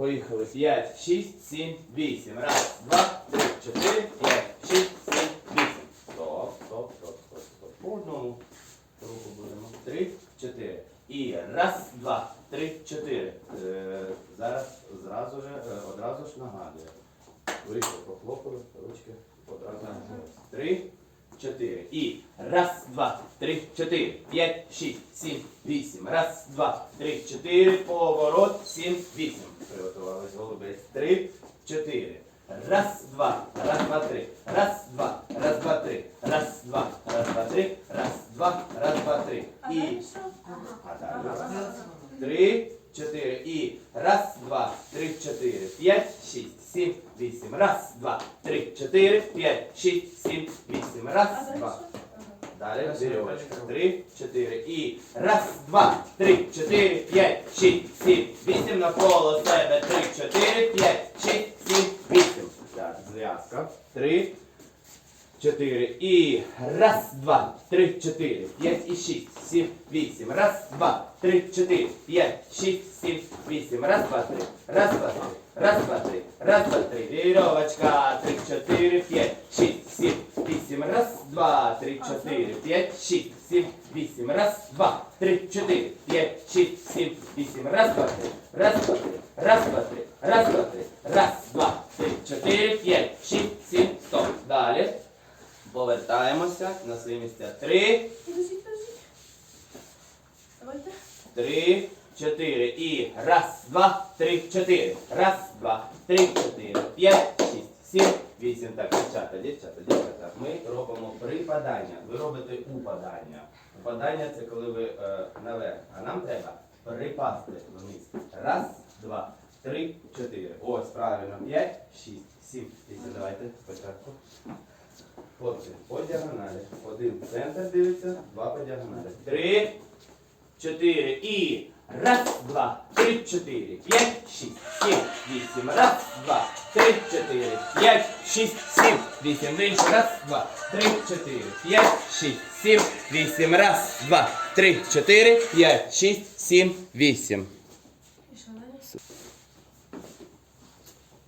Поїхали. П'ять, шість, сім, вісім. Раз, два, три, чотири, п'ять, шість, сім, вісім. Стоп, стоп, стоп, стоп, стоп. По одному. Руку будемо. Три, чотири. І раз, два, три, чотири. Е, зараз зразу же, е, одразу ж нагадую. Вийшли, похлопали, ручки одразу. Три, чотири. І раз, два, три, чотири, п'ять, шість, сім, вісім. Раз, два, три, чотири. Поворот, сім, вісім. Приготувались голубець. Три, чотири. Раз, два, раз, два, три. Раз, два, раз, два, три. Раз, два, раз, два, три. Раз, два, раз, два, три. І а далі. Три, чотири. І раз, два, три, чотири, п'ять, шість, сім, вісім. Раз, два, три, чотири, п'ять, шість, сім, вісім. Раз, два. Далі веревочка. Три, чотири. І раз, два, три, чотири, п'ять, шість, сім, вісім. Навколо себе. Три, чотири, п'ять, шість, сім, вісім. Так, зв'язка. Три, чотири. І раз, два, три, чотири, п'ять і шість, сім, вісім. Раз, два, три, чотири, п'ять, шість, сім, вісім. Раз, два, три. Раз, два, три. Раз, два, три. Раз, два, три. Вірьовочка. Три, чотири, п'ять, шість, сім, вісім. Раз, два, три, чотири, п'ять, шість, сім, вісім. Раз, два, три, чотири, п'ять, шість, сім, вісім. Раз, два, три. Раз, два, три. Раз, два, три. Раз, два, три. Раз, два, три, чотири, п'ять, шість, сім, стоп. Далі. Повертаємося на свої місця. Три. Давайте. три, чотири. І раз, два, три, чотири. Раз, два, три, чотири, п'ять, шість, сім, вісім. Так, дівчата, дівчата, дівчата. Ми робимо припадання. Ви робите упадання. Упадання це коли ви е, наверх. А нам треба припасти вниз. Раз, два, три, чотири. Ось, правильно. П'ять, шість, сім, вісім. Давайте спочатку. Хлопці, по діагоналі. Один центр дивиться, два по діагоналі. Три, чотири і раз, два, три, чотири, п'ять, шість, сім, вісім. Раз, два, три, чотири, п'ять, шість, сім, вісім. Вище. Раз, два, три, чотири, п'ять, шість, сім, вісім. Раз, два, три, чотири, п'ять, шість, сім, вісім. І що далі?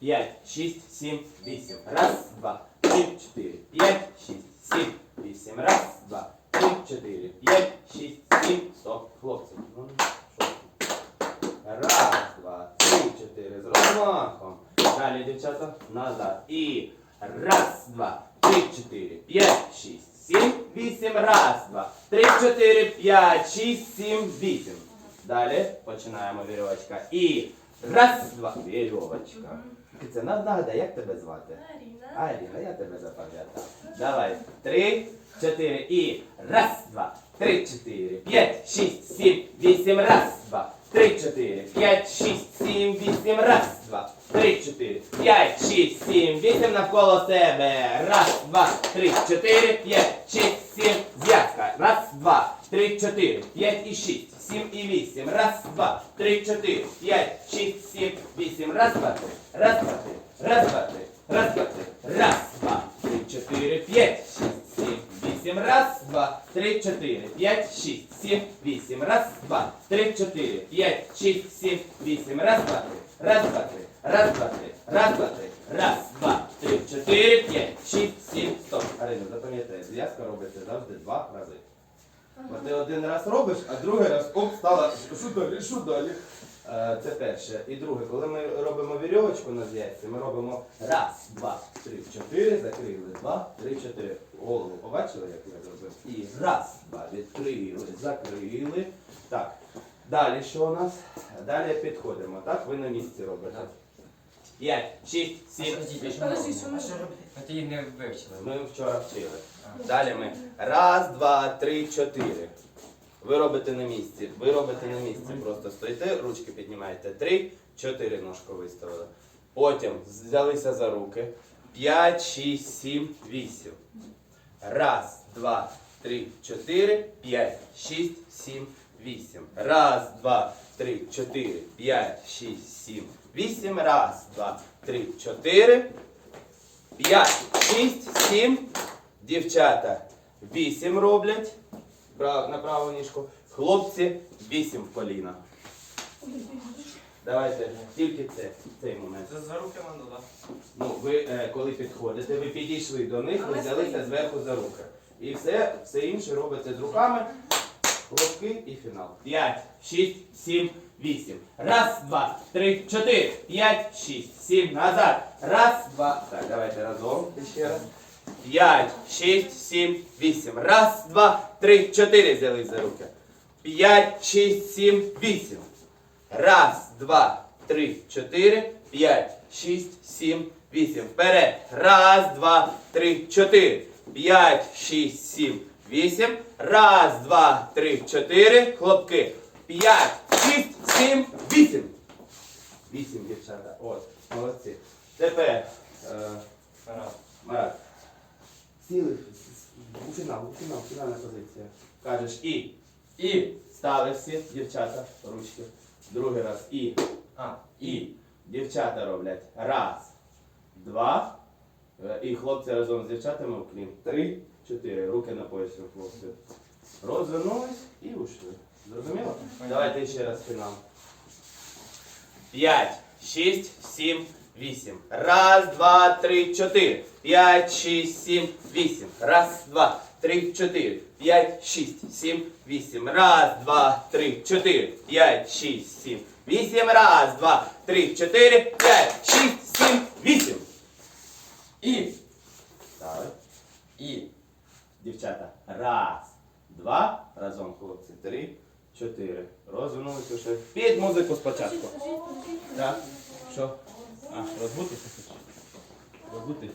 П'ять, шість, сім, вісім. Раз, два, три, чотири, п'ять, шість, сім, вісім. Раз, два, три, чотири, п'ять, шість, сім. Стоп, хлопці. Ну. Раз, два, три, чотири. З розмахом. Далі, дівчата, назад. І раз, два, три, чотири, п'ять, шість, сім, вісім. Раз, два, три, чотири, п'ять, шість, сім, вісім. Далі починаємо вірьовочка. І раз, два, вірьовочка. Це нагадай, як тебе звати? Аріна. Аліна, я тебе запам'ятав. Давай. Три, чотири і раз, два, три, чотири, п'ять, шість, сім, вісім, раз, два, три, чотири, п'ять, шість, сім, вісім, раз, два, три, чотири, п'ять, шість, сім, вісім навколо себе. Раз, два, три, чотири, п'ять, шість, сім, зв'язка. Раз, два, три, чотири, п'ять і шість, сім і вісім. Раз, два, три, чотири, п'ять, шість, сім, вісім. Раз, два, три. Раз, два, три. Раз, два, три. Раз, два, три. Раз, два, три, чотири, п'ять, шість, сім, вісім. Раз, два, три, чотири, п'ять, шість, сім, вісім. Раз, два, три, чотири, п'ять, шість, сім, вісім. Раз, два, три. Раз, два, три. Раз, два, три. Раз, два, три. Раз, два, три, чотири, п'ять, шість, сім. Стоп. Арина, запам'ятай, зв'язка робиться завжди два рази. Ти один раз робиш, а другий раз оп, стала. Що далі? Що далі? Е, Це перше. І друге, коли ми робимо вірьовочку на зв'язці, ми робимо раз, два, три, чотири, закрили, два, три, чотири. Голову побачили, як я зробив? І раз, два, відкрили, закрили. Так. Далі що у нас? Далі підходимо, так? Ви на місці робите. П'ять, шість, сім. Подожди, що А ми що робити? Ми тоді не вивчили. Ми вчора вчили. Далі ми раз, два, три, чотири. Ви робите на місці. Ви робите на місці. Просто стоїте, ручки піднімаєте. Три, чотири ножку виставили. Потім взялися за руки. П'ять, шість, сім, вісім. Раз, два, три, чотири, п'ять, шість, сім, вісім. Раз, два, три, чотири, п'ять, шість, сім, вісім. Раз, два, три, чотири. П'ять, шість, сім. Дівчата вісім роблять на праву ніжку. Хлопці вісім в коліна. Давайте тільки це, цей момент. Це за руки надо, так? Ну, ви е, коли підходите, ви підійшли до них, ви взялися зверху за руки. І все, все інше робиться з руками. Хлопки і фінал. П'ять, шість, сім, вісім. Раз, два, три, чотири, п'ять, шість, сім. Назад. Раз, два. Так, давайте разом ще раз. П'ять, шість, сім, вісім. Раз, два, три, чотири. Взялись за руки. П'ять, шість, сім, вісім. Раз, два, три, чотири, п'ять, шість, сім, вісім. Вперед. Раз, два, три, чотири. П'ять, шість, сім, вісім. Раз, два, три, чотири. Хлопки. П'ять, шість, сім, вісім. Вісім, дівчата. От, молодці. Тепер. Е, Раз. Марат. Сіли у фінал, у фінал, фінальна позиція. Кажеш і. І. Стали всі, дівчата, ручки. Другий раз. І. А, І. Дівчата роблять. Раз, два. Е, І хлопці разом з дівчатами в клін. Три, чотири. Руки на поясі у хлопців. Розвернулись і ушли. Зрозуміло? Давайте ще раз фінал. П'ять, шість, сім, вісім. Раз, два, три, чотири. П'ять, шість, сім, вісім. Раз, два, три, чотири. П'ять, шість, сім, вісім. Раз, два, три, чотири. П'ять, шість, сім, вісім. Раз, два, три, чотири. П'ять, шість, сім, вісім. І. Так. І. Дівчата. Раз, два. Разом хлопці. Три, чотири. Розвернулися ще. Під музику спочатку. Так. Що? А, розбутися? Розбутися.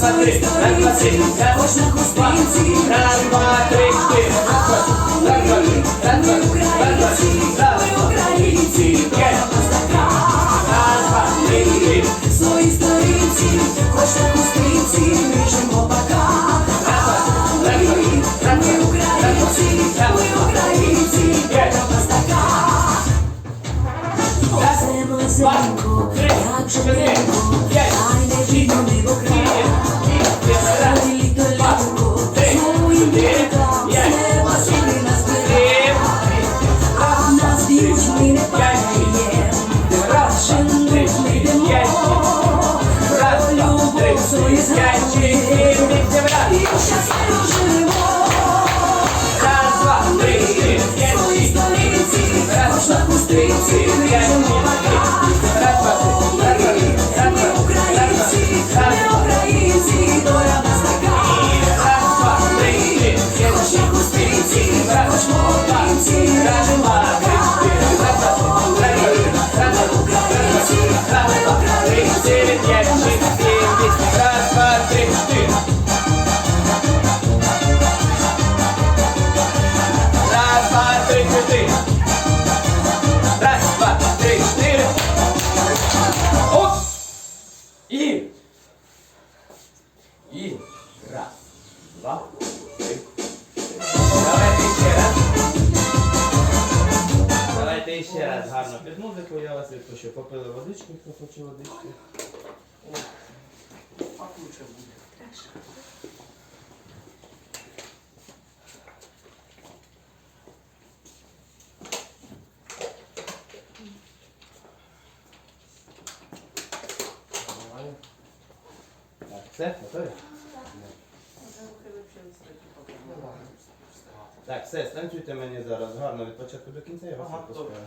Раз, два, три. Раз, два, три. Раз, хустинці, Раз, два, три, чотири. Раз, два, раз, два, три. Раз, два, три, раз, два, така. раз, два, три, чотири. В своїй сторінці, хоч на хустинці, ми жимо пока. Хоч на хустинці, хоч молодинці, водички, хто хоче водички. Нормально. Так, все, готові? Так, все, станцюйте мені зараз гарно від початку до кінця, я вас відпускаю.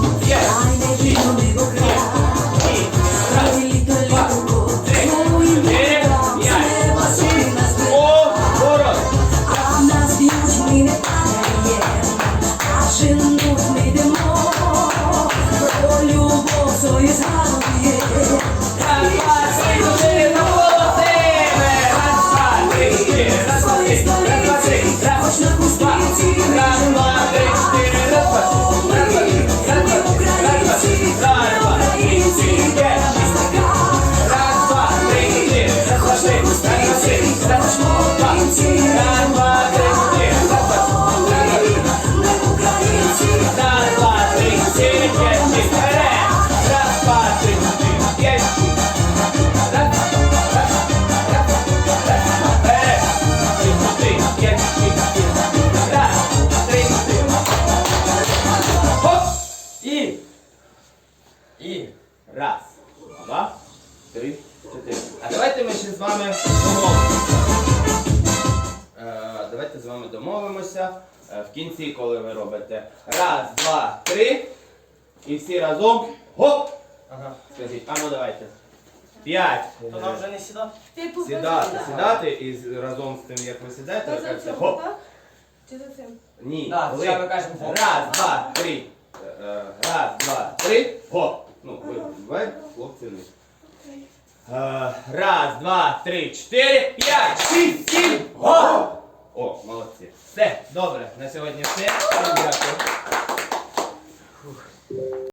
Раз, два, три, чотири. А давайте ми ще з вами домовимося. Е, давайте з вами домовимося е, в кінці, коли ви робите. Раз, два, три. І всі разом. Хоп! Ага. Скажіть, а ну давайте. П'ять. То нам вже не типу, сідати. Сідати, сідати і разом з тим, як ви сідаєте, ви кажете Хоп. Чи за цим? Ні. Так, коли... Раз, два, три. Е, раз, два, три. хоп. Ну, ви вдвоє, хлопці вниз. Раз, два, три, четыре, п'ять, шість, сім. Го! О, молодці. Все, добре. На сьогодні все. Всім Дякую.